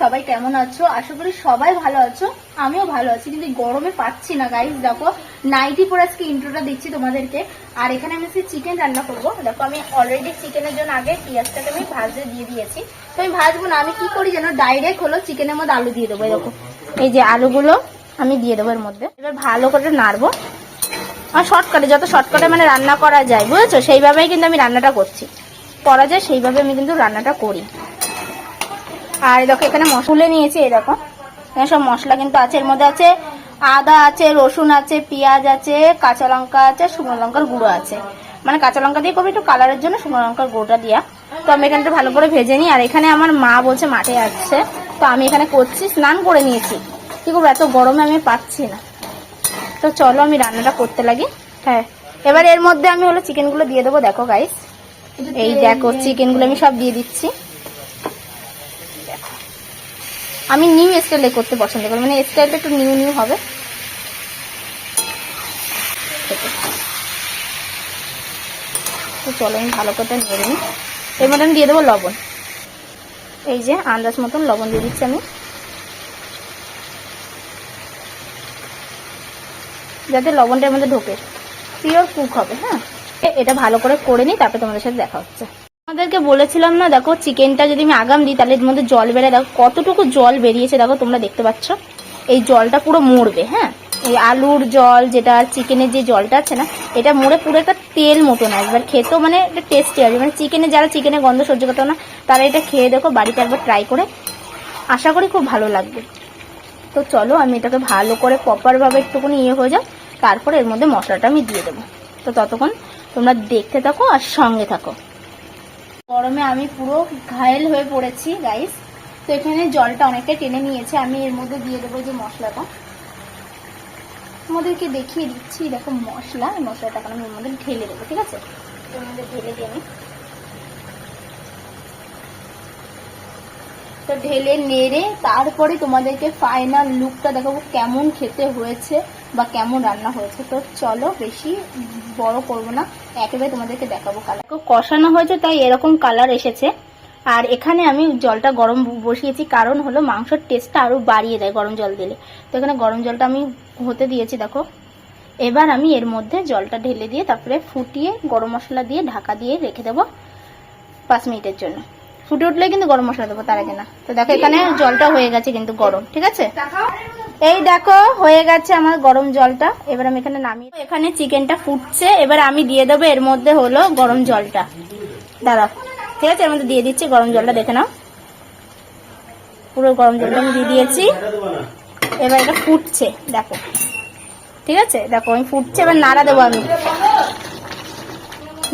সবাই কেমন আছো? আশা করি সবাই ভালো আছো। আমিও ভালো আছি, কিন্তু গরমে পাচ্ছি না গাইস দেখো নাইটি পরে আজকে ইন্ট্রোটা দিচ্ছি তোমাদেরকে। আর এখানে আমি আজকে চিকেন রান্না করব। দেখো, আমি অলরেডি চিকেনের জন্য আগে পেঁয়াজটাকে আমি ভাজতে দিয়ে দিয়েছি। তো আমি ভাজবো না, আমি কি করি যেন ডাইরেক্ট হলো চিকেনের মধ্যে আলু দিয়ে দেবো এরকম এই যে আলুগুলো আমি দিয়ে দেবো এর মধ্যে। এবার ভালো করে নাড়বো। আর শর্টকাটে যত শর্টকাটে মানে রান্না করা যায়, বুঝেছ? সেইভাবেই কিন্তু আমি রান্নাটা করছি। করা যায়, সেইভাবে আমি কিন্তু রান্নাটা করি। আর দেখো, এখানে মশলা নিয়েছি এরকম এখানে সব মশলা কিন্তু আছে। এর মধ্যে আছে আদা আছে, রসুন আছে, পেঁয়াজ আছে, কাঁচা লঙ্কা আছে, শুকনো লঙ্কার গুঁড়ো আছে। মানে কাঁচা লঙ্কা দিয়ে করব একটু কালারের জন্য, শুকনো লঙ্কার গুঁড়োটা দিয়া। তো আমি এখানে একটু ভালো করে ভেজে নিই। আর এখানে আমার মা বলছে মাঠে আসছে। তো আমি এখানে করছি, স্নান করে নিয়েছি। কি করব, এত গরমে আমি পাচ্ছি না। তো চলো আমি রান্নাটা করতে লাগি। হ্যাঁ এবার এর মধ্যে আমি হলো চিকেনগুলো দিয়ে দেবো। দেখো গাইস এই দেখো চিকেনগুলো আমি সব দিয়ে দিচ্ছি দেখো। আমি নিউ স্টাইলে করতে পছন্দ করি মানে স্টাইলটা একটু নিউ নিউ হবে। তো চলো আমি ভালো করে নেড়ে নিই। এর মধ্যে আমি দিয়ে দেবো লবণ। এই যে আন্দাজ মতন লবণ দিয়ে দিচ্ছি আমি। যাতে লবণটার মধ্যে ঢোকে। পিওর কুক হবে হ্যাঁ? এটা ভালো করে করে নিই, তারপরে তোমাদের সাথে দেখা হচ্ছে। আমাদেরকে বলেছিলাম না, দেখো চিকেনটা যদি আমি আগাম দিই, তাহলে এর মধ্যে জল বেড়ে দেখো কতটুকু জল বেরিয়েছে দেখো তোমরা দেখতে পাচ্ছ। এই জলটা পুরো মরবে হ্যাঁ? এই আলুর জল যেটা চিকেনের যে জলটা আছে না, এটা মরে পুরো একটা তেল মতন আর খেতেও মানে একটা টেস্টি আসবে। মানে চিকেনে যারা চিকেনের গন্ধ সহ্য করতো না, তারা এটা খেয়ে দেখো বাড়িতে একবার ট্রাই করে। আশা করি খুব ভালো লাগবে। তো চলো, আমি এটাকে ভালো করে প্রপারভাবে একটুখানি ইয়ে হয়ে যাও তারপর এর মধ্যে মশলাটা আমি দিয়ে দেবো। তো ততক্ষণ তোমরা দেখতে থাকো আর সঙ্গে থাকো। গরমে আমি পুরো ঘায়েল হয়ে পড়েছি গাইস তো এখানে জলটা অনেকটা টেনে নিয়েছে। আমি এর মধ্যে দিয়ে দেবো যে মশলাটা। তোমাদেরকে দেখিয়ে দিচ্ছি দেখো মশলা। এই মশলাটা এখন আমি এর মধ্যে ঢেলে দেবো, ঠিক আছে? এর মধ্যে ঢেলে দিয়ে আমি তো ঢেলে নেড়ে তারপরে তোমাদেরকে ফাইনাল লুকটা দেখাবো, কেমন খেতে হয়েছে। বা কেমন রান্না হয়েছে, তো চলো বেশি বড় করব না, একেবারে তোমাদেরকে দেখাবো কালার কষানো হয়েছে, তাই এরকম কালার এসেছে। আর এখানে আমি জলটা গরম বসিয়েছি, কারণ হলো মাংসের টেস্টটা আরও বাড়িয়ে দেয় গরম জল দিলে। তো এখানে গরম জলটা আমি হতে দিয়েছি, দেখো। এবার আমি এর মধ্যে জলটা ঢেলে দিয়ে তারপরে ফুটিয়ে গরম মশলা দিয়ে ঢাকা দিয়ে রেখে দেবো পাঁচ মিনিটের জন্য। ফুটে উঠলে কিন্তু গরম মশলা দেবো, তার আগে না। তো দেখো, এখানে জলটা হয়ে গেছে কিন্তু গরম, ঠিক আছে? এই দেখো, হয়ে গেছে আমার গরম জলটা। এবার আমি এখানে নামিয়ে এখানে চিকেনটা ফুটছে, এবার আমি দিয়ে দেবো, এর মধ্যে হলো গরম জলটা। দাঁড়াও, ঠিক আছে? এর মধ্যে দিয়ে দিচ্ছি গরম জলটা, দেখে নাও। পুরো গরম জলটা আমি দিয়ে দিয়েছি। এবার এটা ফুটছে, দেখো। ঠিক আছে? দেখো, আমি ফুটছে, এবার নাড়া দেবো আমি।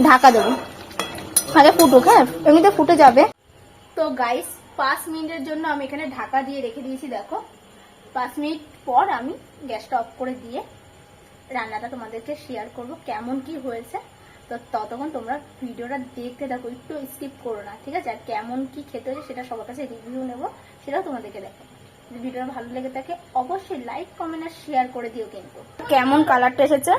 ঢাকা দেবো। আগে ফুটুক হ্যাঁ? এমনিতে ফুটে যাবে। তো গাইস পাঁচ মিনিটের জন্য আমি এখানে ঢাকা দিয়ে রেখে দিয়েছি, দেখো। পাঁচ মিনিট পর আমি গ্যাসটা অফ করে দিয়ে রান্নাটা তোমাদেরকে শেয়ার করব, কেমন কি হয়েছে। তো ততক্ষণ তোমরা ভিডিওটা দেখতে দেখো একটু স্কিপ করো না, ঠিক আছে? আর কেমন কি খেতে হয়েছে সেটা সবার কাছে রিভিউ নেব, সেটাও তোমাদেরকে দেখো ভিডিওটা ভালো লেগে থাকে, অবশ্যই লাইক কমেন্ট আর শেয়ার করে দিও কিন্তু। কেমন কালারটা এসেছে?